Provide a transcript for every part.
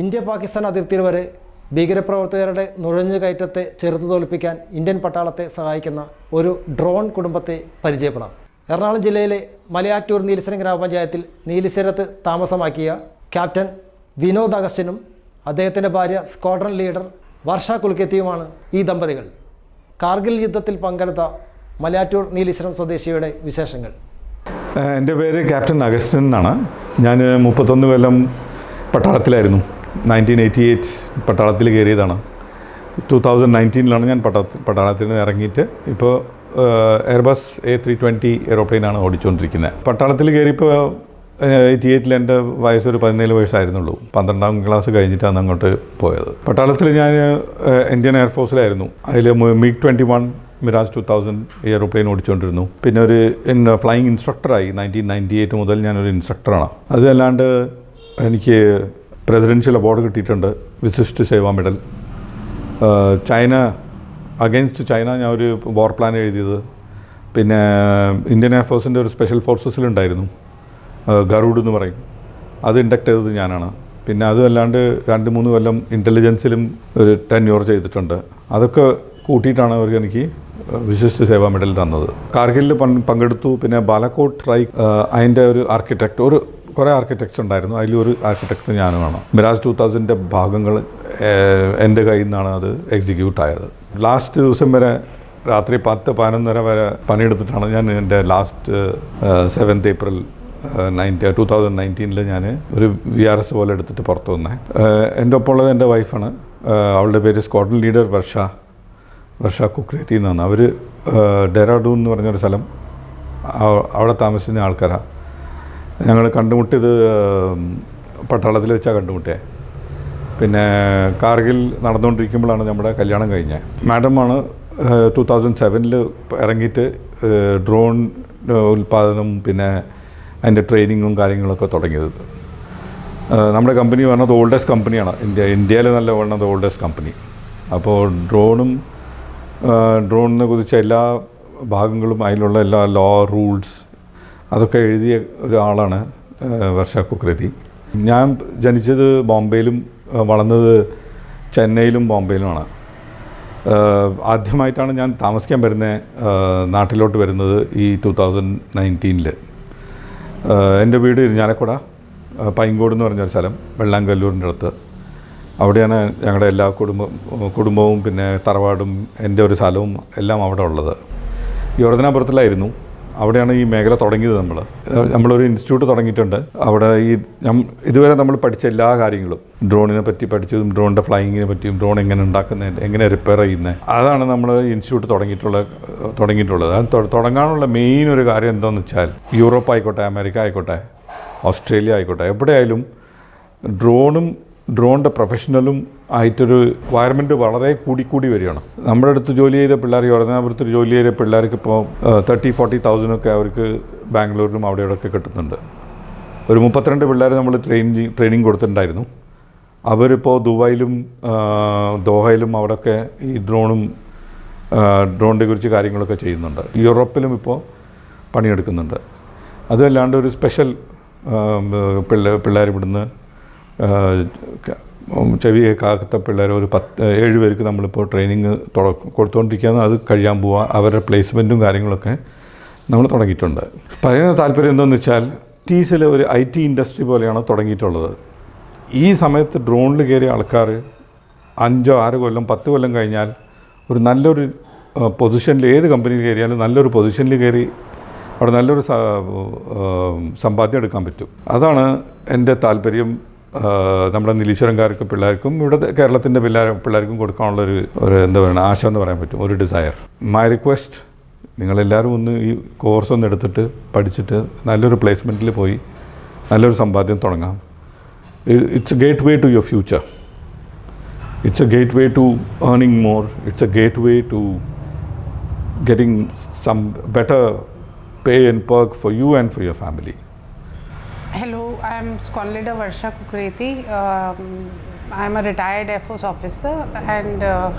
India Pakistan അതിർത്തിയിൽ വരെ ഭീകരപ്രവർത്തകരുടെ നുഴഞ്ഞുകയറ്റത്തെ ചെറുത്തു തോൽപ്പിക്കാൻ ഇന്ത്യൻ പട്ടാളത്തെ സഹായിക്കുന്ന ഒരു ഡ്രോൺ കുടുംബത്തെ പരിചയപ്പെടാം. എറണാകുളം ജില്ലയിലെ മലയാറ്റൂർ നീലശ്വരം ഗ്രാമപഞ്ചായത്തിൽ നീലിശ്വരത്ത് താമസമാക്കിയ ക്യാപ്റ്റൻ വിനോദ് അഗസ്റ്റിനും അദ്ദേഹത്തിന്റെ ഭാര്യ സ്ക്വാഡ്രൺ ലീഡർ വർഷ കുൽക്കെത്തിയുമാണ് ഈ ദമ്പതികൾ. കാർഗിൽ യുദ്ധത്തിൽ പങ്കെടുത്ത മലയാറ്റൂർ നീലീശ്വരം സ്വദേശിയുടെ വിശേഷങ്ങൾ. എന്റെ പേര് ക്യാപ്റ്റൻ അഗസ്റ്റിൻ എന്നാണ്. ഞാൻ മുപ്പത്തൊന്ന് കൊല്ലം പട്ടാളത്തിലായിരുന്നു. നയന്റീൻ എയ്റ്റി എയ്റ്റ് പട്ടാളത്തിൽ കയറിയതാണ്. ടു തൗസൻഡ് നയന്റീനിലാണ് ഞാൻ പട്ടാ പട്ടാളത്തിൽ നിന്ന് ഇറങ്ങിയിട്ട് ഇപ്പോൾ എയർബസ് എ ത്രീ ട്വന്റി എയ്റോപ്ലെയിനാണ് ഓടിച്ചുകൊണ്ടിരിക്കുന്നത് പട്ടാളത്തിൽ കയറിയപ്പോൾ എയ്റ്റി എയ്റ്റിൽ എന്റെ വയസ്സൊരു പതിനേഴ് വയസ്സായിരുന്നുള്ളൂ. പന്ത്രണ്ടാം ക്ലാസ് കഴിഞ്ഞിട്ടാണ് അങ്ങോട്ട് പോയത്. പട്ടാളത്തിൽ ഞാൻ ഇന്ത്യൻ എയർഫോഴ്സിലായിരുന്നു അതിൽ MiG twenty one Mirage two thousand aeroplane ഓടിച്ചുകൊണ്ടിരുന്നു പിന്നെ ഒരു ഫ്ലൈയിങ് ഇൻസ്ട്രക്ടറായി നയന്റീൻ നയന്റി എയ്റ്റ് മുതൽ ഞാനൊരു ഇൻസ്ട്രക്ടറാണ് അതല്ലാണ്ട് എനിക്ക് പ്രസിഡൻഷ്യൽ അവാർഡ് കിട്ടിയിട്ടുണ്ട് Vishisht Seva medal. China against China ഞാൻ ഒരു വാർ പ്ലാൻ എഴുതിയത്. പിന്നെ ഇന്ത്യൻ എയർഫോഴ്സിന്റെ ഒരു സ്പെഷ്യൽ ഫോഴ്സസിലുണ്ടായിരുന്നു ഗറൂഡ് എന്ന് പറയും. അത് ഇൻഡക്ട് ചെയ്തത് ഞാനാണ്. പിന്നെ അതുമല്ലാണ്ട് രണ്ട് മൂന്ന് കൊല്ലം ഇന്റലിജൻസിലും ഒരു ടെന്യൂർ ചെയ്തിട്ടുണ്ട്. അതൊക്കെ കൂട്ടിയിട്ടാണ് അവർക്ക് എനിക്ക് വിശിഷ്ട സേവാ മെഡൽ തന്നത്. കാർഗിലിൽ പങ്കെടുത്തു. പിന്നെ ബാലക്കോട്ട് ട്രൈ അതിന്റെ ഒരു ആർക്കിടെക്ട് ഒരു കുറേ ആർക്കിടെക്ട്സ് ഉണ്ടായിരുന്നു. അതിലൊരു ആർക്കിടെക്ട് ഞാനുമാണ് മിരാജ് ടു തൗസൻഡിന്റെ ഭാഗങ്ങൾ എന്റെ കയ്യിൽ നിന്നാണ് അത് എക്സിക്യൂട്ട് ആയത്. ലാസ്റ്റ് ദിവസം വരെ രാത്രി പത്ത് പതിനൊന്നര വരെ പണിയെടുത്തിട്ടാണ് ഞാൻ എന്റെ last seventh April ninety two thousand നയന്റീനിൽ ഞാൻ ഒരു വി ആർ എസ് പോലെ എടുത്തിട്ട് പുറത്ത് വന്നേ. എന്റെ ഒപ്പം ഉള്ളത് എന്റെ വൈഫാണ് അവളുടെ പേര് സ്ക്വാഡ്രൺ ലീഡർ വർഷ വർഷ കുക്രേത്തി എന്നാണ്. അവർ ഡെറാഡൂൺ എന്ന് പറഞ്ഞൊരു സ്ഥലം അവ- അവിടെ താമസിക്കുന്ന ആൾക്കാരാണ് ഞങ്ങൾ കണ്ടുമുട്ടിയത് പട്ടാളത്തിൽ വെച്ചാണ് കണ്ടുമുട്ടിയത് പിന്നെ കാർഗിൽ നടന്നുകൊണ്ടിരിക്കുമ്പോഴാണ് നമ്മുടെ കല്യാണം കഴിഞ്ഞത് മാഡമാണ് ടു തൗസൻഡ് സെവനിൽ ഇറങ്ങിയിട്ട് ഡ്രോൺ ഉൽപ്പാദനം പിന്നെ അതിന്റെ ട്രെയിനിങ്ങും കാര്യങ്ങളൊക്കെ തുടങ്ങിയത്. നമ്മുടെ കമ്പനി പറഞ്ഞത് ഓൾഡസ്റ്റ് കമ്പനിയാണ് ഇന്ത്യ ഇന്ത്യയിൽ നല്ല പറഞ്ഞത് ഓൾഡസ്റ്റ് കമ്പനി അപ്പോൾ ഡ്രോണും ഡ്രോണിനെ കുറിച്ച് എല്ലാ ഭാഗങ്ങളും അതിലുള്ള എല്ലാ ലോ റൂൾസ് അതൊക്കെ എഴുതിയ ഒരാളാണ് വർഷ കുക്രതി. ഞാൻ ജനിച്ചത് ബോംബെയിലും വളർന്നത് ചെന്നൈയിലും ബോംബെയിലുമാണ്. ആദ്യമായിട്ടാണ് ഞാൻ താമസിക്കാൻ വരുന്നത് നാട്ടിലോട്ട് വരുന്നത് ഈ ടു തൗസൻഡ് നയന്റീനിൽ എന്റെ വീട് ഇരിഞ്ഞാലക്കുട പൈങ്കോട് എന്ന് പറഞ്ഞൊരു സ്ഥലം വെള്ളാങ്കല്ലൂരിന്റെ അടുത്ത്. അവിടെയാണ് ഞങ്ങളുടെ എല്ലാ കുടുംബം കുടുംബവും പിന്നെ തറവാടും എന്റെ ഒരു സ്ഥലവും എല്ലാം അവിടെ ഉള്ളത്. യോർദനാപുരത്തിലായിരുന്നു അവിടെയാണ് ഈ മേഖല തുടങ്ങിയത് നമ്മൾ. നമ്മളൊരു ഇൻസ്റ്റിറ്റ്യൂട്ട് തുടങ്ങിയിട്ടുണ്ട്. അവിടെ ഈ ഇതുവരെ നമ്മൾ പഠിച്ച എല്ലാ കാര്യങ്ങളും ഡ്രോണിനെ പറ്റി പഠിച്ചതും ഡ്രോണിന്റെ ഫ്ലൈയിങ്ങിനെ പറ്റിയും ഡ്രോൺ എങ്ങനെ ഉണ്ടാക്കുന്നത് എങ്ങനെ റിപ്പയർ ചെയ്യുന്നത് അതാണ് നമ്മൾ ഇൻസ്റ്റിറ്റ്യൂട്ട് തുടങ്ങിയിട്ടുള്ള തുടങ്ങിയിട്ടുള്ളത്. അത് തുടങ്ങാനുള്ള മെയിൻ ഒരു കാര്യം എന്താണെന്ന് വെച്ചാൽ യൂറോപ്പ് ആയിക്കോട്ടെ അമേരിക്ക ആയിക്കോട്ടെ ഓസ്ട്രേലിയ ആയിക്കോട്ടെ എവിടെയായാലും ഡ്രോണും ഡ്രോണിന്റെ പ്രൊഫഷണലും ആയിട്ടൊരു വയർമെന്റ് വളരെ കൂടിക്കൂടി വരികയാണ്. നമ്മുടെ അടുത്ത് ജോലി ചെയ്ത പിള്ളേർ യോർദനാപുരത്ത് ജോലി ചെയ്ത പിള്ളേർക്ക് ഇപ്പോൾ തേർട്ടി ഫോർട്ടി തൗസൻഡൊക്കെ അവർക്ക് ബാംഗ്ലൂരിലും അവിടെ ഇവിടെയൊക്കെ കിട്ടുന്നുണ്ട്. ഒരു മുപ്പത്തിരണ്ട് പിള്ളേർ നമ്മൾ ട്രെയിനിങ് ട്രെയിനിങ് കൊടുത്തിട്ടുണ്ടായിരുന്നു. അവരിപ്പോൾ ദുബായിലും ദോഹയിലും അവിടെയൊക്കെ ഈ ഡ്രോണും ഡ്രോണിനെ കുറിച്ച് കാര്യങ്ങളൊക്കെ ചെയ്യുന്നുണ്ട്. യൂറോപ്പിലും ഇപ്പോൾ പണിയെടുക്കുന്നുണ്ട്. അതല്ലാണ്ട് ഒരു സ്പെഷ്യൽ പിള്ളേ പിള്ളേർ ഇവിടുന്ന് ആ, ക- ചെവി കാക്കത്ത പിള്ളേർ ഒരു പത്ത് ഏഴ് പേർക്ക് നമ്മളിപ്പോൾ ട്രെയിനിങ് കൊടുത്തുകൊണ്ടിരിക്കുകയാണ് അത് കഴിയാൻ പോവുക അവരുടെ പ്ലേസ്മെന്റും കാര്യങ്ങളൊക്കെ നമ്മൾ തുടങ്ങിയിട്ടുണ്ട്. പറയുന്ന താല്പര്യം എന്താണെന്ന് വെച്ചാൽ ടീസിൽ ഒരു ഐ ടി ഇൻഡസ്ട്രി പോലെയാണ് തുടങ്ങിയിട്ടുള്ളത്. ഈ സമയത്ത് ഡ്രോണിൽ കയറിയ ആൾക്കാർ അഞ്ചോ ആറ് കൊല്ലം പത്ത് കൊല്ലം കഴിഞ്ഞാൽ ഒരു നല്ലൊരു പൊസിഷനിൽ ഏത് കമ്പനിയിൽ കയറിയാലും നല്ലൊരു പൊസിഷനിൽ കയറി അവിടെ നല്ലൊരു സമ്പാദ്യം എടുക്കാൻ പറ്റും. അതാണ് എന്റെ താല്പര്യം. നമ്മുടെ നിലീശ്വരംകാർക്ക് പിള്ളേർക്കും ഇവിടെ കേരളത്തിന്റെ പിള്ളേർ പിള്ളേർക്കും കൊടുക്കാനുള്ളൊരു ഒരു എന്താ പറയുക ആശ എന്ന് പറയാൻ പറ്റും ഒരു ഡിസയർ മൈ റിക്വസ്റ്റ് നിങ്ങളെല്ലാവരും ഒന്ന് ഈ കോഴ്സ് ഒന്ന് എടുത്തിട്ട് പഠിച്ചിട്ട് നല്ലൊരു പ്ലേസ്മെന്റിൽ പോയി നല്ലൊരു സമ്പാദ്യം തുടങ്ങാം. It's a gateway to your future it's a gateway to earning more it's a gateway to getting some better pay and perk for you and for your family. Hello, I'm Squad Leader Varsha Kukreti. Um, I'm a retired Air Force officer and uh,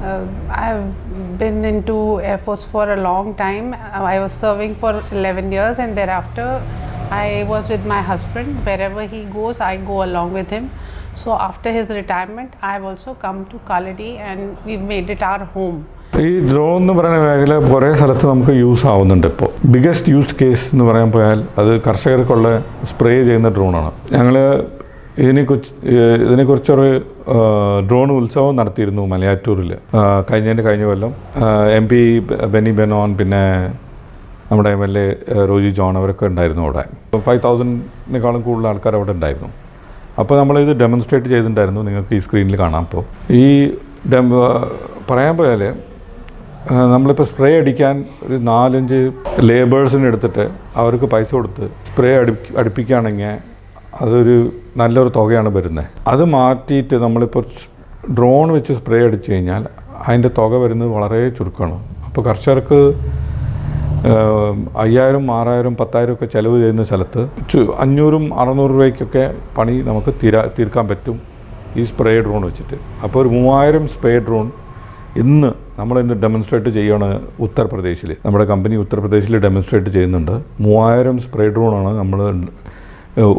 uh, I've been into Air Force for a long time. Uh, I was serving for 11 years and thereafter I was with my husband. Wherever he goes, I go along with him. So after his retirement, I have also come to Kaladi and we've made it our home. ഈ drone എന്ന് പറയുന്ന മേഖല കുറേ സ്ഥലത്ത് നമുക്ക് use ആവുന്നുണ്ട് ഇപ്പോൾ biggest use case എന്ന് പറയാൻ പോയാൽ അത് കർഷകർക്കുള്ള സ്പ്രേ ചെയ്യുന്ന ഡ്രോണാണ് ഞങ്ങൾ ഇതിനെക്കുറിച്ച് ഇതിനെക്കുറിച്ചൊരു ഡ്രോൺ ഉത്സവം നടത്തിയിരുന്നു മലയാറ്റൂരിൽ കഴിഞ്ഞതിന്റെ കഴിഞ്ഞ കൊല്ലം. എം പി ബെന്നി ബെനോൻ പിന്നെ നമ്മുടെ M L A Roji John അവരൊക്കെ ഉണ്ടായിരുന്നു അവിടെ. ഫൈവ് തൗസൻഡിനേക്കാളും കൂടുതൽ ആൾക്കാർ അവിടെ ഉണ്ടായിരുന്നു. അപ്പോൾ നമ്മളിത് ഡെമോൺസ്ട്രേറ്റ് ചെയ്തിട്ടുണ്ടായിരുന്നു. നിങ്ങൾക്ക് ഈ സ്ക്രീനിൽ കാണാം. അപ്പോൾ ഈ പറയാൻ പോയാൽ നമ്മളിപ്പോൾ സ്പ്രേ അടിക്കാൻ ഒരു നാലഞ്ച് ലേബേഴ്സിന് എടുത്തിട്ട് അവർക്ക് പൈസ കൊടുത്ത് സ്പ്രേ അടി അടുപ്പിക്കുകയാണെങ്കിൽ അതൊരു നല്ലൊരു തുകയാണ് വരുന്നത് അത് മാറ്റിയിട്ട് നമ്മളിപ്പോൾ ഡ്രോൺ വെച്ച് സ്പ്രേ അടിച്ചു കഴിഞ്ഞാൽ അതിന്റെ തുക വരുന്നത് വളരെ ചുരുക്കമാണ്. അപ്പോൾ കർഷകർക്ക് അയ്യായിരം ആറായിരം പത്തായിരം ഒക്കെ ചിലവ് ചെയ്യുന്ന സ്ഥലത്ത് അഞ്ഞൂറും അറുന്നൂറ് രൂപയ്ക്കൊക്കെ പണി നമുക്ക് തീരാ തീർക്കാൻ പറ്റും ഈ സ്പ്രേ ഡ്രോൺ വെച്ചിട്ട്. അപ്പോൾ ഒരു മൂവായിരം സ്പ്രേ ഡ്രോൺ ഇന്ന് നമ്മൾ ഇന്ന് ഡെമോൺസ്ട്രേറ്റ് ചെയ്യുകയാണ് ഉത്തർപ്രദേശിൽ നമ്മുടെ കമ്പനി ഉത്തർപ്രദേശിൽ ഡെമോൺസ്ട്രേറ്റ് ചെയ്യുന്നുണ്ട്. മൂവായിരം സ്പ്രേ ഡ്രോണാണ് നമ്മൾ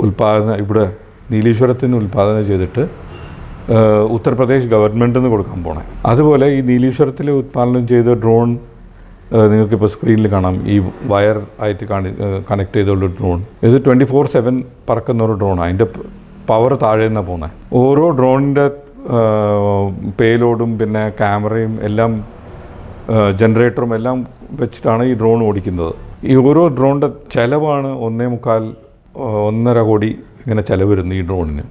ഉൽപ്പാദന ഇവിടെ നീലീശ്വരത്തിന് ഉൽപ്പാദനം ചെയ്തിട്ട് ഉത്തർപ്രദേശ് ഗവൺമെന്റിന് കൊടുക്കാൻ പോണേ. അതുപോലെ ഈ നീലീശ്വരത്തിൽ ഉത്പാദനം ചെയ്ത ഡ്രോൺ നിങ്ങൾക്കിപ്പോൾ സ്ക്രീനിൽ കാണാം. ഈ വയർ ആയിട്ട് കാണി കണക്ട് ചെയ്തുള്ള ഡ്രോൺ ഇത് ട്വന്റി ഫോർ സെവൻ പറക്കുന്ന ഒരു ഡ്രോണാണ് അതിന്റെ പവർ താഴെ നിന്നാണ് പോകുന്നത് ഓരോ ഡ്രോണിന്റെ പേലോഡും പിന്നെ ക്യാമറയും എല്ലാം ജനറേറ്ററും എല്ലാം വെച്ചിട്ടാണ് ഈ ഡ്രോൺ ഓടിക്കുന്നത്. ഈ ഓരോ ഡ്രോണിന്റെ ചിലവാണ് ഒന്നേ മുക്കാൽ ഒന്നര കോടി ഇങ്ങനെ ചിലവ് വരുന്നത് ഈ ഡ്രോണിന്.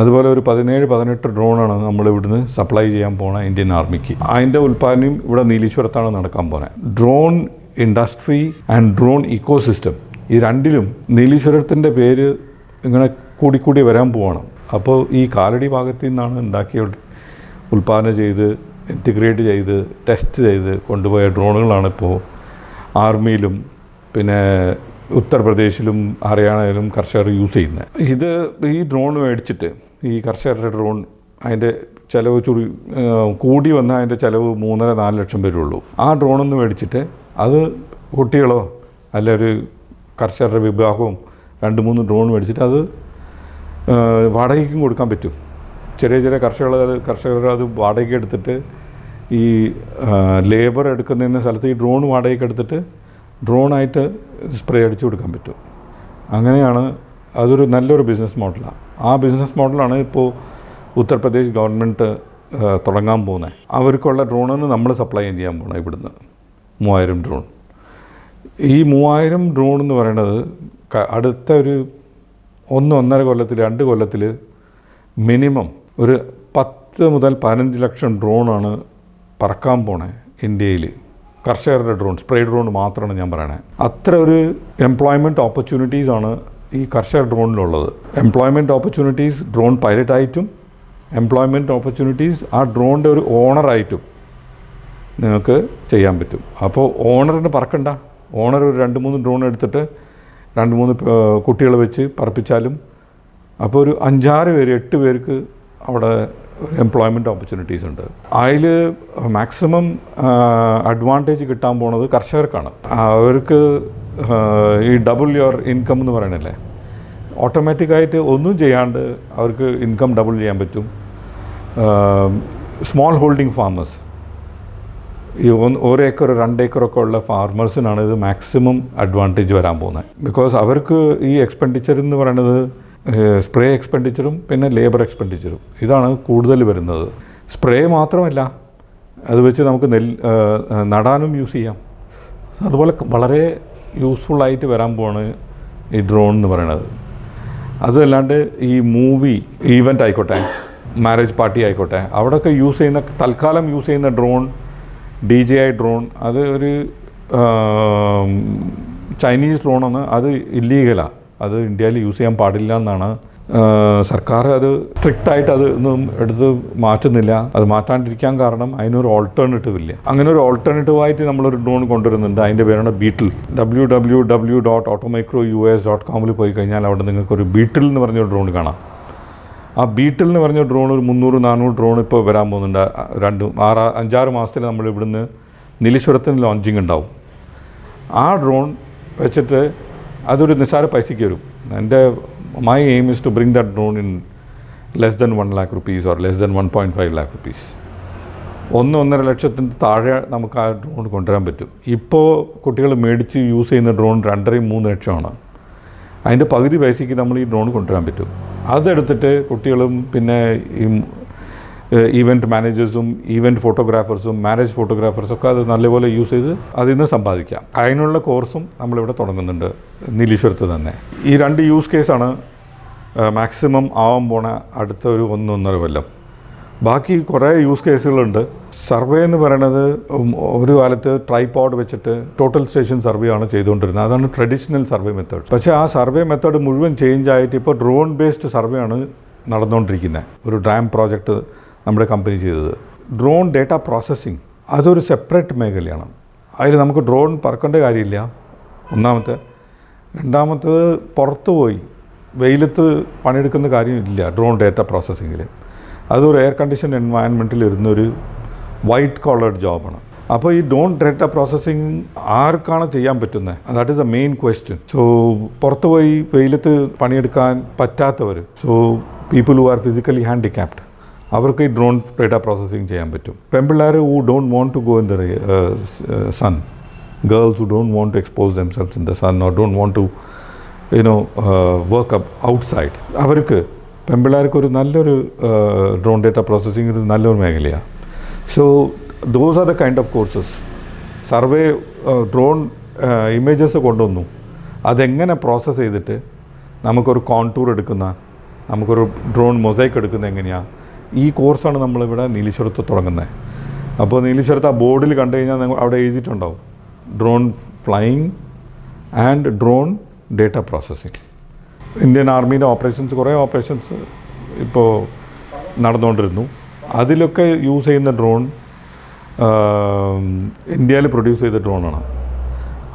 അതുപോലെ ഒരു പതിനേഴ് പതിനെട്ട് ഡ്രോണാണ് നമ്മൾ ഇവിടുന്ന് സപ്ലൈ ചെയ്യാൻ പോണ ഇന്ത്യൻ ആർമിക്ക്. അതിന്റെ ഉൽപ്പാദനം ഇവിടെ നീലീശ്വരത്താണ് നടക്കാൻ പോകുന്നത് drone industry and drone ecosystem ഈ രണ്ടിലും നീലീശ്വരത്തിന്റെ പേര് ഇങ്ങനെ കൂടിക്കൂടി വരാൻ പോവാണ്. അപ്പോൾ ഈ കാലടി ഭാഗത്തു നിന്നാണ് ഉണ്ടാക്കിയ ഉൽപ്പാദനം ചെയ്ത് ഇന്റിഗ്രേറ്റ് ചെയ്ത് ടെസ്റ്റ് ചെയ്ത് കൊണ്ടുപോയ ഡ്രോണുകളാണ് ഇപ്പോൾ ആർമിയിലും പിന്നെ ഉത്തർപ്രദേശിലും ഹരിയാനയിലും കർഷകർ യൂസ് ചെയ്യുന്നത്. ഇത് ഈ ഡ്രോൺ മേടിച്ചിട്ട് ഈ കർഷകരുടെ ഡ്രോൺ അതിന്റെ ചിലവ് ചുരു കൂടി വന്ന അതിന്റെ ചിലവ് മൂന്നര നാല് ലക്ഷം വരുള്ളൂ ആ ഡ്രോണൊന്ന് മേടിച്ചിട്ട് അത് കുട്ടികളോ അല്ല ഒരു കർഷകരുടെ വിഭാഗവും രണ്ട് മൂന്ന് ഡ്രോൺ മേടിച്ചിട്ട് അത് വാടകയ്ക്കും കൊടുക്കാൻ പറ്റും. ചെറിയ ചെറിയ കർഷകർ കർഷകർ അത് വാടകയ്ക്ക് എടുത്തിട്ട് ഈ ലേബർ എടുക്കുന്ന സ്ഥലത്ത് ഈ ഡ്രോൺ വാടകയ്ക്ക് എടുത്തിട്ട് ഡ്രോണായിട്ട് സ്പ്രേ അടിച്ചു കൊടുക്കാൻ പറ്റും. അങ്ങനെയാണ് അതൊരു നല്ലൊരു ബിസിനസ് മോഡലാണ് ആ. ബിസിനസ് മോഡലാണ് ഇപ്പോൾ ഉത്തർപ്രദേശ് ഗവൺമെന്റ് തുടങ്ങാൻ പോകുന്നത് അവർക്കുള്ള ഡ്രോണിന് നമ്മൾ സപ്ലൈ ചെയ്യാൻ പോകണം ഇവിടുന്ന്. മൂവായിരം ഡ്രോൺ ഈ മൂവായിരം ഡ്രോൺ എന്ന് പറയുന്നത് അടുത്ത ഒരു ഒന്ന് ഒന്നര കൊല്ലത്തിൽ രണ്ട് കൊല്ലത്തിൽ മിനിമം ഒരു പത്ത് മുതൽ പതിനഞ്ച് ലക്ഷം ഡ്രോണാണ് പറക്കാൻ പോണേ ഇന്ത്യയിൽ കർഷകരുടെ ഡ്രോൺ സ്പ്രേ ഡ്രോൺ മാത്രമാണ് ഞാൻ പറയണേ. അത്ര ഒരു എംപ്ലോയ്മെന്റ് ഓപ്പർച്യൂണിറ്റീസ് ആണ് ഈ കർഷക ഡ്രോണിലുള്ളത്. എംപ്ലോയ്മെന്റ് ഓപ്പർച്യൂണിറ്റീസ് ഡ്രോൺ പൈലറ്റ് ആയിട്ടും എംപ്ലോയ്മെന്റ് ഓപ്പർച്യൂണിറ്റീസ് ആ ഡ്രോണിന്റെ ഒരു ഓണറായിട്ടും നിങ്ങൾക്ക് ചെയ്യാൻ പറ്റും. അപ്പോൾ ഓണറിന് പറക്കണ്ട. ഓണർ ഒരു രണ്ട് മൂന്ന് ഡ്രോൺ എടുത്തിട്ട് രണ്ട് മൂന്ന് കുട്ടികളെ വെച്ച് പറപ്പിച്ചാലും അപ്പോൾ ഒരു അഞ്ചാറ് പേര് എട്ട് പേർക്ക് അവിടെ ഒരു എംപ്ലോയ്മെന്റ് ഓപ്പർച്യൂണിറ്റീസ് ഉണ്ട് അതിൽ മാക്സിമം അഡ്വാന്റേജ് കിട്ടാൻ പോണത് കർഷകർക്കാണ്. അവർക്ക് ഈ ഡബിൾ യുവർ ഇൻകം എന്ന് പറയണില്ലേ? ഓട്ടോമാറ്റിക്കായിട്ട് ഒന്നും ചെയ്യാണ്ട് അവർക്ക് ഇൻകം ഡബിൾ ചെയ്യാൻ പറ്റും. സ്മോൾ ഹോൾഡിംഗ് ഫാമേഴ്സ് ഈ ഒന്ന് ഒരു ഏക്കർ രണ്ട് ഏക്കറൊക്കെ ഉള്ള ഫാർമേഴ്സിനാണ് ഇത് മാക്സിമം അഡ്വാന്റേജ് വരാൻ പോകുന്നത്. ബിക്കോസ് അവർക്ക് ഈ എക്സ്പെൻഡിച്ചർ എന്ന് പറയുന്നത് സ്പ്രേ എക്സ്പെൻഡിച്ചറും പിന്നെ ലേബർ എക്സ്പെൻഡിച്ചറും. ഇതാണ് കൂടുതൽ വരുന്നത്. സ്പ്രേ മാത്രമല്ല അത് വെച്ച് നമുക്ക് നെൽ നടാനും യൂസ് ചെയ്യാം. അതുപോലെ വളരെ യൂസ്ഫുള്ളായിട്ട് വരാൻ പോവാണ് ഈ ഡ്രോൺ എന്ന് പറയുന്നത്. അതല്ലാണ്ട് ഈ മൂവി ഈവന്റ് ആയിക്കോട്ടെ മാരേജ് പാർട്ടി ആയിക്കോട്ടെ അവിടെയൊക്കെ യൂസ് ചെയ്യുന്ന തൽക്കാലം യൂസ് ചെയ്യുന്ന drone D J I drone അത് ഒരു ചൈനീസ് ഡ്രോണാണ്. അത് ഇല്ലീഗലാണ് അത് ഇന്ത്യയിൽ യൂസ് ചെയ്യാൻ പാടില്ല എന്നാണ്. സർക്കാർ അത് സ്ട്രിക്റ്റായിട്ട് അത് ഒന്നും എടുത്ത് മാറ്റുന്നില്ല. അത് മാറ്റാണ്ടിരിക്കാൻ കാരണം അതിനൊരു ഓൾട്ടർനേറ്റീവ് ഇല്ല. അങ്ങനെ ഒരു ഓൾട്ടർനേറ്റീവ് ആയിട്ട് നമ്മളൊരു ഡ്രോൺ കൊണ്ടുവരുന്നുണ്ട്. അതിന്റെ പേരാണ് Beetle. W W W dot automicro U S dot കോമിൽ പോയി കഴിഞ്ഞാൽ അവിടെ നിങ്ങൾക്ക് ഒരു ബീറ്റിൽ എന്ന് പറഞ്ഞൊരു ഡ്രോൺ കാണാം. ആ ബീറ്റിൽ എന്ന് പറഞ്ഞ ഡ്രോൺ ഒരു മുന്നൂറ് നാനൂറ് ഡ്രോൺ ഇപ്പോൾ വരാൻ പോകുന്നുണ്ട്. രണ്ട് ആറ് അഞ്ചാറ് മാസത്തിൽ നമ്മൾ ഇവിടുന്ന് നീലീശ്വരത്തിന് ലോഞ്ചിങ് ഉണ്ടാവും. ആ ഡ്രോൺ വെച്ചിട്ട് അതൊരു നിസ്സാര പൈസയ്ക്ക് വരും. എന്റെ my aim is to bring that drone in less than one lakh rupees or less than one point five lakh rupees ഒന്ന് ഒന്നര ലക്ഷത്തിന് താഴെ നമുക്ക് ആ ഡ്രോൺ കൊണ്ടുവരാൻ പറ്റും. ഇപ്പോൾ കുട്ടികൾ മേടിച്ച് യൂസ് ചെയ്യുന്ന ഡ്രോൺ രണ്ടരയും മൂന്ന് ലക്ഷമാണ്. അതിന്റെ പകുതി പൈസയ്ക്ക് നമ്മൾ ഈ ഡ്രോൺ കൊണ്ടുവരാൻ പറ്റും. അതെടുത്തിട്ട് കുട്ടികളും പിന്നെ ഈ ഈവന്റ് മാനേജേഴ്സും ഈവന്റ് ഫോട്ടോഗ്രാഫേഴ്സും മാരേജ് ഫോട്ടോഗ്രാഫേഴ്സും ഒക്കെ അത് നല്ലപോലെ യൂസ് ചെയ്ത് അതിൽ നിന്ന് സമ്പാദിക്കാം. അതിനുള്ള കോഴ്സും നമ്മളിവിടെ തുടങ്ങുന്നുണ്ട് നീലീശ്വരത്ത് തന്നെ. ഈ രണ്ട് യൂസ് കേസാണ് മാക്സിമം ആവാൻ പോണ അടുത്ത ഒരു ഒന്നൊന്നര കൊല്ലം. ബാക്കി കുറേ യൂസ് കേസുകളുണ്ട് സർവേ എന്ന് പറയുന്നത് ഒരു കാലത്ത് ട്രൈപോഡ് വെച്ചിട്ട് ടോട്ടൽ സ്റ്റേഷൻ സർവേ ആണ് ചെയ്തുകൊണ്ടിരുന്നത്. അതാണ് ട്രഡീഷണൽ സർവേ മെത്തേഡ് പക്ഷേ ആ സർവേ മെത്തേഡ് മുഴുവൻ ചേഞ്ച് ആയിട്ട് ഇപ്പോൾ ഡ്രോൺ ബേസ്ഡ് സർവേ ആണ് നടന്നുകൊണ്ടിരിക്കുന്നത് ഒരു ഡാം പ്രോജക്റ്റ് നമ്മുടെ കമ്പനി ചെയ്തത്. ഡ്രോൺ ഡേറ്റ പ്രോസസ്സിങ് അതൊരു സെപ്പറേറ്റ് മേഖലയാണ്. അതിൽ നമുക്ക് ഡ്രോൺ പറക്കേണ്ട കാര്യമില്ല. ഒന്നാമത്തെ. രണ്ടാമത്തത് പുറത്ത് പോയി വെയിലത്ത് പണിയെടുക്കുന്ന കാര്യമില്ല ഡ്രോൺ ഡേറ്റ പ്രോസസ്സിങ്ങിൽ അതൊരു എയർ കണ്ടീഷൻ എൻവയൺമെന്റിൽ ഇരുന്നൊരു വൈറ്റ് കോളേഡ് ജോബാണ് അപ്പോൾ ഈ ഡോൺ ഡേറ്റ പ്രോസസ്സിങ് ആർക്കാണ് ചെയ്യാൻ പറ്റുന്നത് that is a main question so പുറത്ത് പോയി വെയിലത്ത് പണിയെടുക്കാൻ പറ്റാത്തവർ so people who are physically handicapped അവർക്ക് ഈ ഡ്രോൺ ഡേറ്റ പ്രോസസ്സിങ് ചെയ്യാൻ പറ്റും. പെൺപിള്ളേർ who don't want to go in the sun girls who don't want to expose themselves in the sun or don't want to you know up up outside. അവർക്ക് പെൺപിള്ളേർക്ക് ഒരു നല്ലൊരു drone data processing ഒരു നല്ലൊരു മേഖലയാണ് so those are the kind of courses survey drone images കൊണ്ടുവന്നു. അതെങ്ങനെ process ചെയ്തിട്ട് നമുക്കൊരു കോൺടൂർ എടുക്കുന്ന നമുക്കൊരു ഡ്രോൺ മൊസൈക്ക് എടുക്കുന്ന എങ്ങനെയാണ് ഈ കോഴ്സാണ് നമ്മളിവിടെ നീലീശ്വരത്ത് തുടങ്ങുന്നത് അപ്പോൾ നീലീശ്വരത്ത് ആ ബോർഡിൽ കണ്ടു കഴിഞ്ഞാൽ നിങ്ങൾ അവിടെ എഴുതിയിട്ടുണ്ടാവും. Drone flying and drone data processing Indian ആർമീന്റെ operations കുറേ ഓപ്പറേഷൻസ് ഇപ്പോൾ നടന്നുകൊണ്ടിരുന്നു. അതിലൊക്കെ യൂസ് ചെയ്യുന്ന ഡ്രോൺ ഇന്ത്യയിൽ പ്രൊഡ്യൂസ് ചെയ്ത ഡ്രോണാണ്.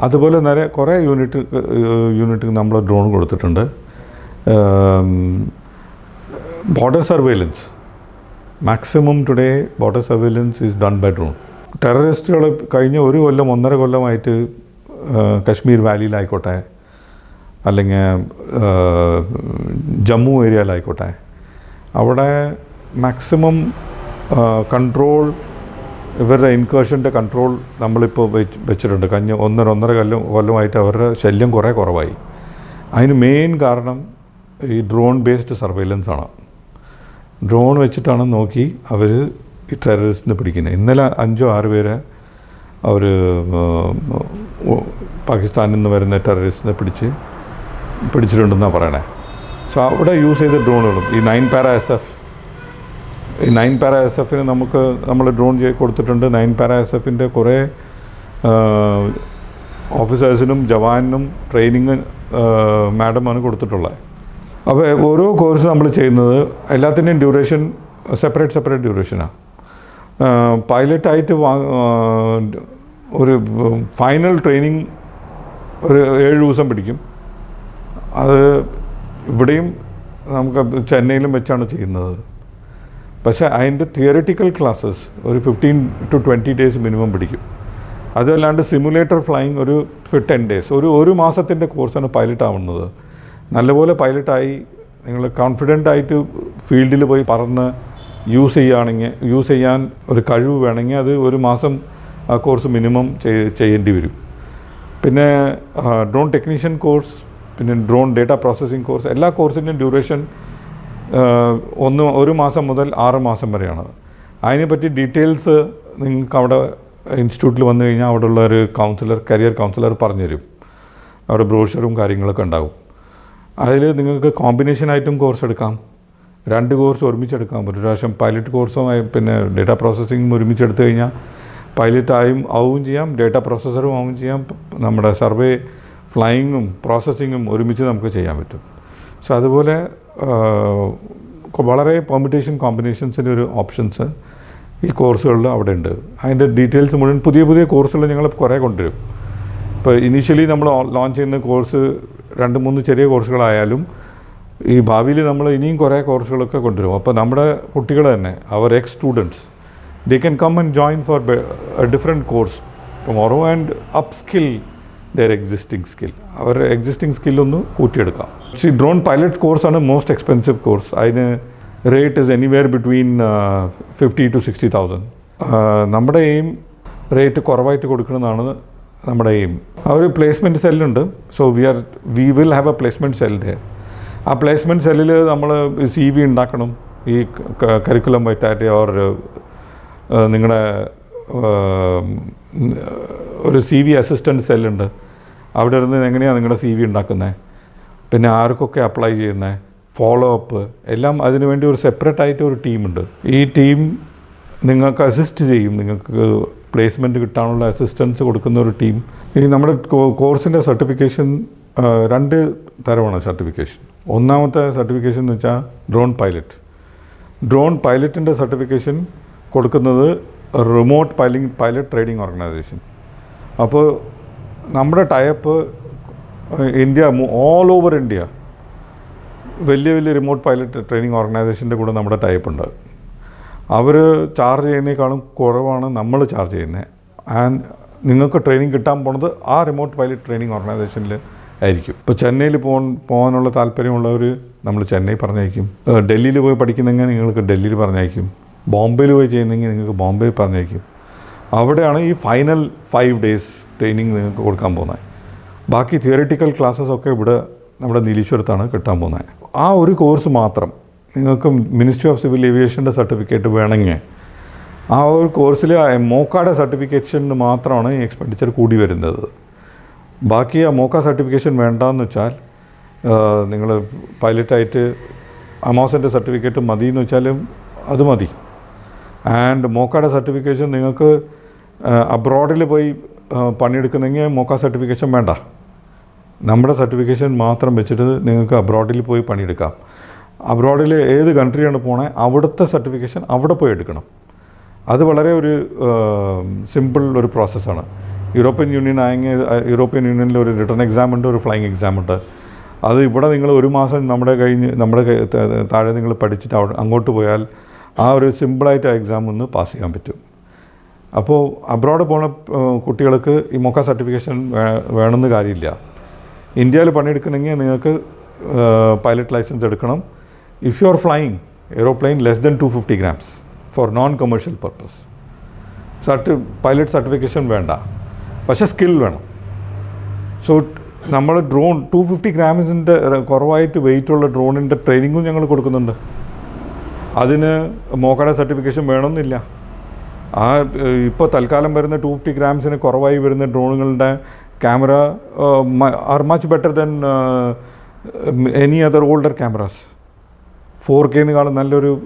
അതുപോലെ നേരെ കുറേ യൂണിറ്റ് യൂണിറ്റ് നമ്മൾ ഡ്രോൺ കൊടുത്തിട്ടുണ്ട്. Border surveillance. Maximum today border surveillance is done by drone. ടെററിസ്റ്റുകൾ കഴിഞ്ഞ ഒരു കൊല്ലം ഒന്നര കൊല്ലമായിട്ട് കശ്മീർ വാലിയിലായിക്കോട്ടെ അല്ലെങ്കിൽ ജമ്മു ഏരിയയിലായിക്കോട്ടെ. അവിടെ മാക്സിമം കൺട്രോൾ ഇവരുടെ ഇൻകേഷന്റെ കൺട്രോൾ നമ്മളിപ്പോൾ വെച്ച് വെച്ചിട്ടുണ്ട്. കഴിഞ്ഞ ഒന്നര ഒന്നര കൊല്ലം കൊല്ലമായിട്ട് അവരുടെ ശല്യം കുറേ കുറവായി. അതിന് മെയിൻ കാരണം ഈ ഡ്രോൺ ബേസ്ഡ് സർവൈലൻസ് ആണ്. ഡ്രോൺ വെച്ചിട്ടാണ് നോക്കി അവർ ഈ ടെററിസ്റ്റിനെ പിടിക്കുന്നത്. ഇന്നലെ അഞ്ചോ ആറ് പേരെ അവർ പാകിസ്ഥാനിൽ നിന്ന് വരുന്ന ടെററിസ്റ്റിനെ പിടിച്ച് പിടിച്ചിട്ടുണ്ടെന്നാണ് പറയണേ. സോ അവിടെ യൂസ് ചെയ്ത ഡ്രോണുകളും ഈ നയൻ പാര എസ് എഫ് ഈ നയൻ പാര എസ് എഫിന് നമുക്ക് നമ്മൾ ഡ്രോൺ ചെയ്ത് കൊടുത്തിട്ടുണ്ട്. നയൻ പാര എസ് എഫിന്റെ കുറേ ഓഫീസേഴ്സിനും ജവാനും ട്രെയിനിങ് മാഡമാണ് കൊടുത്തിട്ടുള്ളത്. അപ്പോൾ ഓരോ കോഴ്സ് നമ്മൾ ചെയ്യുന്നത് എല്ലാത്തിന്റെയും ഡ്യൂറേഷൻ സെപ്പറേറ്റ് സെപ്പറേറ്റ് ഡ്യൂറേഷനാണ് പൈലറ്റായിട്ട് വാ ഒരു ഫൈനൽ ട്രെയിനിങ് ഒരു ഏഴ് ദിവസം പിടിക്കും. അത് ഇവിടെയും നമുക്ക് ചെന്നൈയിലും വെച്ചാണ് ചെയ്യുന്നത്. പക്ഷേ അതിന്റെ തിയറിറ്റിക്കൽ ക്ലാസ്സസ് ഒരു fifteen to twenty days minimum പിടിക്കും. അതല്ലാണ്ട് സിമുലേറ്റർ ഫ്ലൈയിങ് ഒരു ടെൻ ഡേയ്സ് ഒരു ഒരു മാസത്തിന്റെ കോഴ്സാണ് പൈലറ്റ് ആവുന്നത്. നല്ലപോലെ പൈലറ്റായി നിങ്ങൾ കോൺഫിഡന്റ് ആയിട്ട് ഫീൽഡിൽ പോയി പറന്ന് യൂസ് ചെയ്യുകയാണെങ്കിൽ യൂസ് ചെയ്യാൻ ഒരു കഴിവ് വേണമെങ്കിൽ അത് ഒരു മാസം കോഴ്സ് മിനിമം ചെയ്യേണ്ടി വരും. പിന്നെ ഡ്രോൺ ടെക്നീഷ്യൻ കോഴ്സ് പിന്നെ ഡ്രോൺ ഡേറ്റ പ്രോസസ്സിംഗ് കോഴ്സ് എല്ലാ കോഴ്സിന്റെയും ഡ്യൂറേഷൻ ഒന്ന് ഒരു മാസം മുതൽ ആറ് മാസം വരെയാണ്. അതിനെ പറ്റി ഡീറ്റെയിൽസ് നിങ്ങൾക്ക് അവിടെ ഇൻസ്റ്റിറ്റ്യൂട്ടിൽ വന്നു കഴിഞ്ഞാൽ അവിടെയുള്ള ഒരു കൗൺസിലർ കരിയർ കൗൺസിലർ പറഞ്ഞുതരും. അവിടെ ബ്രോഷറും കാര്യങ്ങളൊക്കെ ഉണ്ടാകും അതിൽ നിങ്ങൾക്ക് കോമ്പിനേഷൻ ആയിട്ടും കോഴ്സ് എടുക്കാം. രണ്ട് കോഴ്സ് ഒരുമിച്ചെടുക്കാം. ഒരു പ്രാവശ്യം പൈലറ്റ് കോഴ്സുമായി പിന്നെ ഡേറ്റ പ്രോസസ്സിങ്ങും ഒരുമിച്ചെടുത്തു കഴിഞ്ഞാൽ പൈലറ്റായും ആവുകയും ചെയ്യാം ഡേറ്റ പ്രോസസ്സറും ആവുകയും ചെയ്യാം. നമ്മുടെ സർവേ ഫ്ലൈയിങ്ങും പ്രോസസ്സിങ്ങും ഒരുമിച്ച് നമുക്ക് ചെയ്യാൻ പറ്റും. സോ അതുപോലെ വളരെ പെർമിറ്റേഷൻ കോമ്പിനേഷൻസിന്റെ ഒരു ഓപ്ഷൻസ് ഈ കോഴ്സുകളിൽ അവിടെ ഉണ്ട്. അതിന്റെ ഡീറ്റെയിൽസ് മുഴുവൻ പുതിയ പുതിയ കോഴ്സുകൾ ഞങ്ങൾ കുറേ കൊണ്ടുവരും. ഇപ്പോൾ ഇനീഷ്യലി നമ്മൾ ലോഞ്ച് ചെയ്യുന്ന കോഴ്സ് രണ്ട് മൂന്ന് ചെറിയ കോഴ്സുകളായാലും ഈ ഭാവിയിൽ നമ്മൾ ഇനിയും കുറേ കോഴ്സുകളൊക്കെ കൊണ്ടുവരും. അപ്പോൾ നമ്മുടെ കുട്ടികൾ തന്നെ അവർ ex students they can come and join for a different course tomorrow and upskill their existing skill അവരുടെ എക്സിസ്റ്റിംഗ് സ്കില്ലൊന്ന് കൂട്ടിയെടുക്കാം. പക്ഷേ ഡ്രോൺ പൈലറ്റ് കോഴ്സാണ് മോസ്റ്റ് എക്സ്പെൻസീവ് കോഴ്സ് അതിന് rate is anywhere between fifty to sixty thousand നമ്മുടെ aim rate കുറവായിട്ട് കൊടുക്കണമെന്നാണ് നമ്മുടെ എയിം ആ ഒരു placement സെല്ലുണ്ട് so we are we will have a placement day ആ പ്ലേസ്മെന്റ് സെല്ലിൽ നമ്മൾ സി വി ഉണ്ടാക്കണം. ഈ കരിക്കുലം വൈറ്റാറ്റി ഓർ നിങ്ങളുടെ ഒരു സി വി അസിസ്റ്റന്റ് സെല്ലുണ്ട് അവിടെ ഇരുന്ന് എങ്ങനെയാണ് നിങ്ങളുടെ സി വി ഉണ്ടാക്കുന്നത് പിന്നെ ആർക്കൊക്കെ അപ്ലൈ ചെയ്യുന്നത് ഫോളോ അപ്പ് എല്ലാം അതിനുവേണ്ടി ഒരു സെപ്പറേറ്റ് ആയിട്ട് ഒരു ടീമുണ്ട് ഈ ടീം നിങ്ങൾക്ക് അസിസ്റ്റ് ചെയ്യും. നിങ്ങൾക്ക് പ്ലേസ്മെന്റ് കിട്ടാനുള്ള അസിസ്റ്റൻസ് കൊടുക്കുന്ന ഒരു ടീം ഈ നമ്മുടെ കോഴ്സിന്റെ സർട്ടിഫിക്കേഷൻ രണ്ട് തരമാണ് സർട്ടിഫിക്കേഷൻ ഒന്നാമത്തെ സർട്ടിഫിക്കേഷൻ എന്ന് വെച്ചാൽ ഡ്രോൺ പൈലറ്റ് ഡ്രോൺ പൈലറ്റിന്റെ സർട്ടിഫിക്കേഷൻ കൊടുക്കുന്നത് remote piloting pilot training organisation അപ്പോൾ നമ്മുടെ type India all over India. വലിയ വലിയ റിമോട്ട് പൈലറ്റ് ട്രെയിനിങ് ഓർഗനൈസേഷന്റെ കൂടെ നമ്മുടെ ടൈപ്പ് ഉണ്ട്. അവർ ചാർജ് ചെയ്യുന്നതിനേക്കാളും കുറവാണ് നമ്മൾ ചാർജ് ചെയ്യുന്നത് ആൻഡ് നിങ്ങൾക്ക് ട്രെയിനിങ് കിട്ടാൻ പോണത് ആ റിമോട്ട് പൈലറ്റ് ട്രെയിനിങ് ഓർഗനൈസേഷനിൽ ആയിരിക്കും. ഇപ്പോൾ ചെന്നൈയിൽ പോകാൻ പോകാനുള്ള താല്പര്യമുള്ളവർ നമ്മൾ ചെന്നൈ പറഞ്ഞയക്കും. ഡൽഹിയിൽ പോയി പഠിക്കുന്നെങ്കിൽ നിങ്ങൾക്ക് ഡൽഹിയിൽ പറഞ്ഞയക്കും. ബോംബെയിൽ പോയി ചെയ്യുന്നെങ്കിൽ നിങ്ങൾക്ക് ബോംബെയിൽ പറഞ്ഞയക്കും. അവിടെയാണ് ഈ ഫൈനൽ ഫൈവ് ഡേയ്സ് ട്രെയിനിങ് നിങ്ങൾക്ക് കൊടുക്കാൻ പോകുന്നത്. ബാക്കി തിയറിറ്റിക്കൽ ക്ലാസ്സസ് ഒക്കെ ഇവിടെ നമ്മുടെ നീലീശ്വരത്താണ് കിട്ടാൻ പോകുന്നത്. ആ ഒരു കോഴ്സ് മാത്രം നിങ്ങൾക്ക് മിനിസ്ട്രി ഓഫ് സിവിൽ ഏവിയേഷന്റെ സർട്ടിഫിക്കറ്റ് വേണമെങ്കിൽ ആ ഒരു കോഴ്സിൽ മോക്കാടെ സർട്ടിഫിക്കേഷന് മാത്രമാണ് ഈ എക്സ്പെൻഡിച്ചർ കൂടി വരുന്നത്. ബാക്കി ആ മോക്ക സർട്ടിഫിക്കേഷൻ വേണ്ടാന്ന് വെച്ചാൽ നിങ്ങൾ പൈലറ്റായിട്ട് അമോസിന്റെ സർട്ടിഫിക്കറ്റ് മതി എന്ന് വെച്ചാലും അത് മതി. ആൻഡ് മോക്കയുടെ സർട്ടിഫിക്കേഷൻ നിങ്ങൾക്ക് അബ്രോഡിൽ പോയി പണിയെടുക്കുന്നെങ്കിൽ മോക്ക സർട്ടിഫിക്കേഷൻ വേണ്ട. നമ്മുടെ സർട്ടിഫിക്കേഷൻ മാത്രം വെച്ചിട്ട് നിങ്ങൾക്ക് അബ്രോഡിൽ പോയി പണിയെടുക്കാം. അബ്രോഡിൽ ഏത് കൺട്രിയാണ് പോണേ അവിടുത്തെ സർട്ടിഫിക്കേഷൻ അവിടെ പോയി എടുക്കണം. അത് വളരെ ഒരു സിമ്പിൾ ഒരു പ്രോസസ്സാണ് യൂറോപ്യൻ യൂണിയൻ ആയെങ്കിൽ യൂറോപ്യൻ യൂണിയനിൽ ഒരു റിട്ടേൺ എക്സാം ഉണ്ട് ഒരു ഫ്ലൈയിങ് എക്സാം ഉണ്ട്. അത് ഇവിടെ നിങ്ങൾ ഒരു മാസം നമ്മുടെ കഴിഞ്ഞ് നമ്മുടെ താഴെ നിങ്ങൾ പഠിച്ചിട്ട് അങ്ങോട്ട് പോയാൽ ആ ഒരു സിമ്പിളായിട്ട് ആ എക്സാം ഒന്ന് പാസ് ചെയ്യാൻ പറ്റും. അപ്പോൾ അബ്രോഡ് പോണ കുട്ടികൾക്ക് ഈ മൊക്ക സർട്ടിഫിക്കേഷൻ വേണമെന്ന് കാര്യമില്ല. ഇന്ത്യയിൽ പണിയെടുക്കണമെങ്കിൽ നിങ്ങൾക്ക് പൈലറ്റ് ലൈസൻസ് എടുക്കണം. If you are flying aeroplane less than two fifty grams for non commercial purpose സർട്ടി pilot certification വേണ്ട. പക്ഷേ സ്കിൽ വേണം. സോ നമ്മൾ ഡ്രോൺ ടു ഫിഫ്റ്റി ഗ്രാംസിന്റെ കുറവായിട്ട് വെയിറ്റുള്ള ഡ്രോണിന്റെ ട്രെയിനിങ്ങും ഞങ്ങൾ കൊടുക്കുന്നുണ്ട്. അതിന് മോക്കടെ സർട്ടിഫിക്കേഷൻ വേണമെന്നില്ല. ആ ഇപ്പോൾ തൽക്കാലം വരുന്ന ടു ഫിഫ്റ്റി ഗ്രാംസിന് കുറവായി വരുന്ന ഡ്രോണുകളുടെ camera are much better than any other older cameras for കെന്നേക്കാളും നല്ലൊരു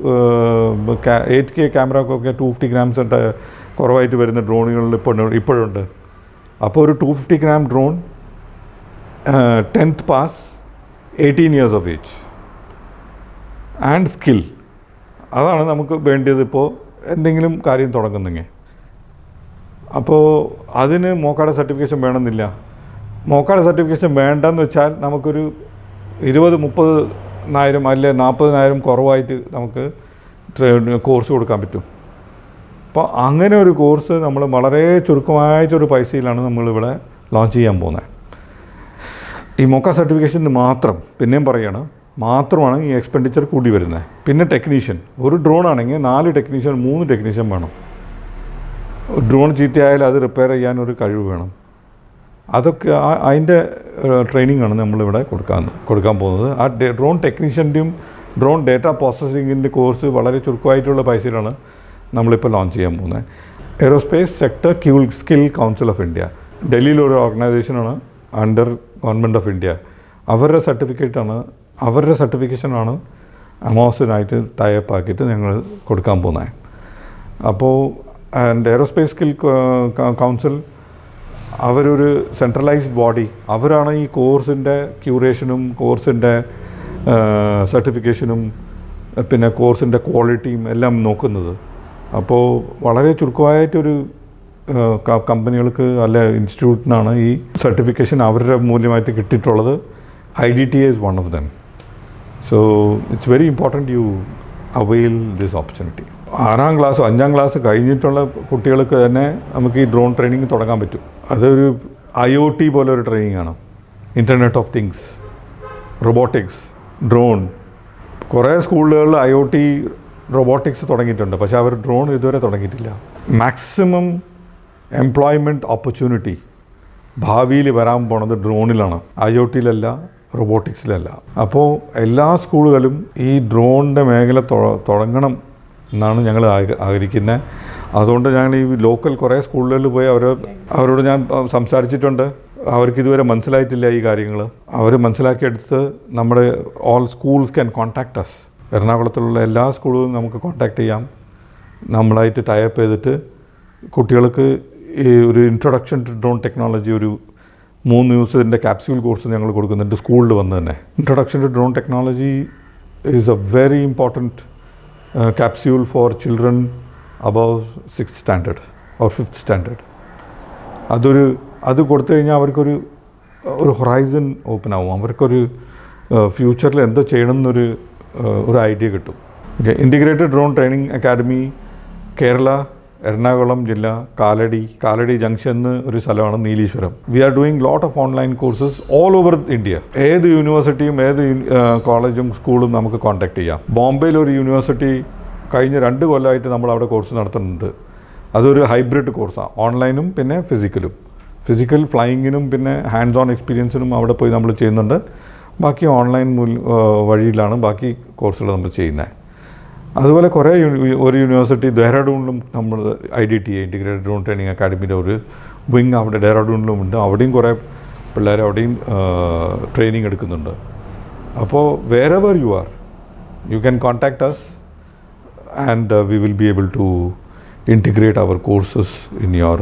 എയ്റ്റ് കെ ക്യാമറക്കൊക്കെ ടു ഫിഫ്റ്റി ഗ്രാംസിന്റെ കുറവായിട്ട് വരുന്ന ഡ്രോണുകളിൽ ഇപ്പോൾ ഇപ്പോഴുണ്ട്. അപ്പോൾ ഒരു two fifty gram drone tenth pass eighteen years of age and skill അതാണ് നമുക്ക് വേണ്ടിയത് ഇപ്പോൾ എന്തെങ്കിലും കാര്യം തുടങ്ങുന്നെങ്കിൽ അപ്പോൾ അതിന് മോക്കാട സർട്ടിഫിക്കേഷൻ വേണമെന്നില്ല. മോക്കാട സർട്ടിഫിക്കേഷൻ വേണ്ടെന്ന് വെച്ചാൽ നമുക്കൊരു ഇരുപത് മുപ്പത് നായിരം അല്ലെ നാൽപ്പതിനായിരം കുറവായിട്ട് നമുക്ക് കോഴ്സ് കൊടുക്കാൻ പറ്റും. അപ്പോൾ അങ്ങനെ ഒരു കോഴ്സ് നമ്മൾ വളരെ ചുരുക്കമായിട്ടൊരു പൈസയിലാണ് നമ്മളിവിടെ ലോഞ്ച് ചെയ്യാൻ പോകുന്നത് ഈ മൊക്ക സർട്ടിഫിക്കേഷന് മാത്രം പിന്നെയും പറയാണ് മാത്രമാണ് ഈ എക്സ്പെൻഡിച്ചർ കൂടി വരുന്നത് പിന്നെ ടെക്നീഷ്യൻ ഒരു ഡ്രോൺ ആണെങ്കിൽ നാല് ടെക്നീഷ്യൻ മൂന്ന് ടെക്നീഷ്യൻ വേണം. ഡ്രോൺ ചീത്തയായാൽ അത് റിപ്പയർ ചെയ്യാൻ ഒരു കഴിവ് വേണം. അതൊക്കെ അതിന്റെ ട്രെയിനിങ് ആണ് നമ്മളിവിടെ കൊടുക്കാൻ കൊടുക്കാൻ പോകുന്നത്. ആ ഡ്രോൺ ടെക്നീഷ്യന്റെയും ഡ്രോൺ ഡേറ്റ പ്രോസസ്സിങ്ങിന്റെ കോഴ്സ് വളരെ ചുരുക്കമായിട്ടുള്ള പൈസയിലാണ് നമ്മളിപ്പോൾ ലോഞ്ച് ചെയ്യാൻ പോകുന്നത്. എയ്റോസ്പേസ് സെക്ടർ ക്യൂൾ സ്കിൽ കൗൺസിൽ ഓഫ് ഇന്ത്യ ഡൽഹിയിലൊരു ഓർഗനൈസേഷനാണ് അണ്ടർ ഗവൺമെന്റ് ഓഫ് ഇന്ത്യ അവരുടെ സർട്ടിഫിക്കറ്റാണ് അവരുടെ സർട്ടിഫിക്കേഷനാണ് അമോസിനായിട്ട് ടൈപ്പ് ആക്കിയിട്ട് ഞങ്ങൾ കൊടുക്കാൻ പോകുന്നത്. അപ്പോൾ ആൻഡ് എയറോസ്പേസ് സ്കിൽ കൗൺസിൽ അവരൊരു സെൻട്രലൈസ്ഡ് ബോഡി അവരാണ് ഈ കോഴ്സിന്റെ ക്യൂറേഷനും കോഴ്സിന്റെ സർട്ടിഫിക്കേഷനും പിന്നെ കോഴ്സിന്റെ ക്വാളിറ്റിയും എല്ലാം നോക്കുന്നത്. അപ്പോൾ വളരെ ചുരുക്കമായിട്ടൊരു കമ്പനികൾക്ക് അല്ല ഇൻസ്റ്റിറ്റ്യൂട്ടിനാണ് ഈ സർട്ടിഫിക്കേഷൻ അവരുടെ മൂല്യമായിട്ട് കിട്ടിയിട്ടുള്ളത്. I D T is one of them so it's very important you avail this opportunity ആറാം ക്ലാസ് അഞ്ചാം ക്ലാസ് കഴിഞ്ഞിട്ടുള്ള കുട്ടികൾക്ക് തന്നെ നമുക്ക് ഈ ഡ്രോൺ ട്രെയിനിങ് തുടങ്ങാൻ പറ്റും. അതൊരു ഐ ഒ ടി പോലെ ഒരു ട്രെയിനിങ് ആണ്. Internet of things robotics drone കുറേ സ്കൂളുകളിൽ ഐ ഒ ടി റോബോട്ടിക്സ് തുടങ്ങിയിട്ടുണ്ട്. പക്ഷേ അവർ ഡ്രോൺ ഇതുവരെ തുടങ്ങിയിട്ടില്ല. മാക്സിമം എംപ്ലോയ്മെന്റ് ഓപ്പർച്യൂണിറ്റി ഭാവിയിൽ വരാൻ പോണത് ഡ്രോണിലാണ് ഐ ഒ ടിയിലല്ല റോബോട്ടിക്സിലല്ല. അപ്പോൾ എല്ലാ സ്കൂളുകളും ഈ ഡ്രോണിന്റെ മേഖല തുടങ്ങണം എന്നാണ് ഞങ്ങൾ ആഗ്രഹിക്കുന്നത് അതുകൊണ്ട് ഞങ്ങൾ ഈ ലോക്കൽ കുറേ സ്കൂളുകളിൽ പോയി അവർ അവരോട് ഞാൻ സംസാരിച്ചിട്ടുണ്ട്. അവർക്ക് ഇതുവരെ മനസ്സിലായിട്ടില്ല ഈ കാര്യങ്ങൾ. അവർ മനസ്സിലാക്കിയെടുത്ത് നമ്മുടെ all schools can contact us എറണാകുളത്തുള്ള എല്ലാ സ്കൂളുകളും നമുക്ക് കോൺടാക്ട് ചെയ്യാം. നമ്മളായിട്ട് ടൈപ്പ് ചെയ്തിട്ട് കുട്ടികൾക്ക് ഈ ഒരു ഇൻട്രൊഡക്ഷൻ ടു ഡ്രോൺ ടെക്നോളജി ഒരു മൂന്ന് ദിവസത്തിന്റെ ക്യാപ്സ്യൂൾ കോഴ്സ് ഞങ്ങൾ കൊടുക്കുന്നുണ്ട് സ്കൂളിൽ വന്ന് തന്നെ. Introduction to drone technology is a very important capsule for children above six standard or fifth standard അതൊരു അത് കൊടുത്തു കഴിഞ്ഞാൽ അവർക്കൊരു ഒരു ഹൊറൈസൺ ഓപ്പൺ ആവും. അവർക്കൊരു ഫ്യൂച്ചറിൽ എന്തോ ചെയ്യണം എന്നൊരു ഒരു ഐഡിയ കിട്ടും. Okay integrated drone training academy Kerala Ernakulam ജില്ല കാലടി കാലടി ജംഗ്ഷൻ എന്ന് ഒരു സ്ഥലമാണ് Neeleeswaram. We are doing lot of online courses all over India ഏത് യൂണിവേഴ്സിറ്റിയും ഏത് കോളേജും സ്കൂളും നമുക്ക് കോൺടാക്ട് ചെയ്യാം. ബോംബെയിൽ ഒരു യൂണിവേഴ്സിറ്റി കഴിഞ്ഞ രണ്ട് കൊല്ലമായിട്ട് നമ്മൾ അവിടെ കോഴ്സ് നടത്തുന്നുണ്ട്. അതൊരു ഹൈബ്രിഡ് കോഴ്സാണ് ഓൺലൈനും പിന്നെ ഫിസിക്കലും ഫിസിക്കൽ ഫ്ലൈയിങ്ങിനും പിന്നെ ഹാൻഡ്സ് ഓൺ എക്സ്പീരിയൻസിനും അവിടെ പോയി നമ്മൾ ചെയ്യുന്നുണ്ട്. ബാക്കി ഓൺലൈൻ വഴിയിലാണ് ബാക്കി കോഴ്സുകൾ നമ്മൾ ചെയ്യുന്നത്. അതുപോലെ കുറേ ഒരു യൂണിവേഴ്സിറ്റി ഡെഹ്റാഡൂണിലും നമ്മൾ I D T integrated drone training അക്കാഡമിയുടെ ഒരു വിങ് അവിടെ ഡെഹ്റാഡൂണിലും ഉണ്ട്. അവിടെയും കുറേ പിള്ളേർ അവിടെയും ട്രെയിനിങ് എടുക്കുന്നുണ്ട്. അപ്പോൾ wherever you are you can contact us and we will be able to integrate integrate courses in your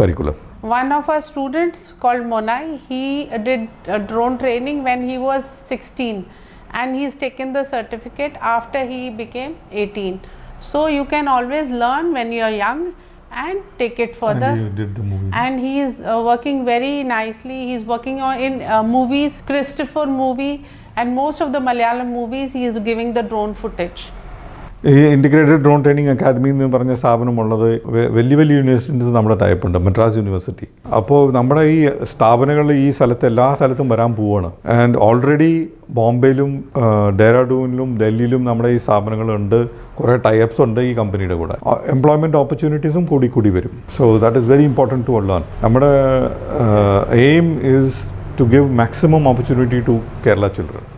curriculum curriculum. One of our students called Monai, he did drone training when he was 16 and he's taken the certificate after he became 18. So you can always learn when you're young and take it further. And you did the movie. and he is uh, working very nicely. He's working on in uh, movies, Christopher movie, and most of the Malayalam movies. He is giving the drone footage. ഈ integrated drone training academy എന്ന് പറഞ്ഞ സ്ഥാപനമുള്ളത് വലിയ വലിയ universities നമ്മുടെ ടൈപ്പുണ്ട് Madras university അപ്പോൾ നമ്മുടെ ഈ സ്ഥാപനങ്ങൾ ഈ സ്ഥലത്ത് എല്ലാ സ്ഥലത്തും വരാൻ പോവുകയാണ് ആൻഡ് ഓൾറെഡി ബോംബെയിലും ഡെറാഡൂണിലും ഡൽഹിയിലും നമ്മുടെ ഈ സ്ഥാപനങ്ങളുണ്ട്. കുറേ ടൈപ്സ് ഉണ്ട് ഈ കമ്പനിയുടെ കൂടെ. എംപ്ലോയ്മെന്റ് ഓപ്പർച്യൂണിറ്റീസും കൂടി കൂടി വരും. So that is very important to learn നമ്മുടെ aim is to give maximum opportunity to Kerala children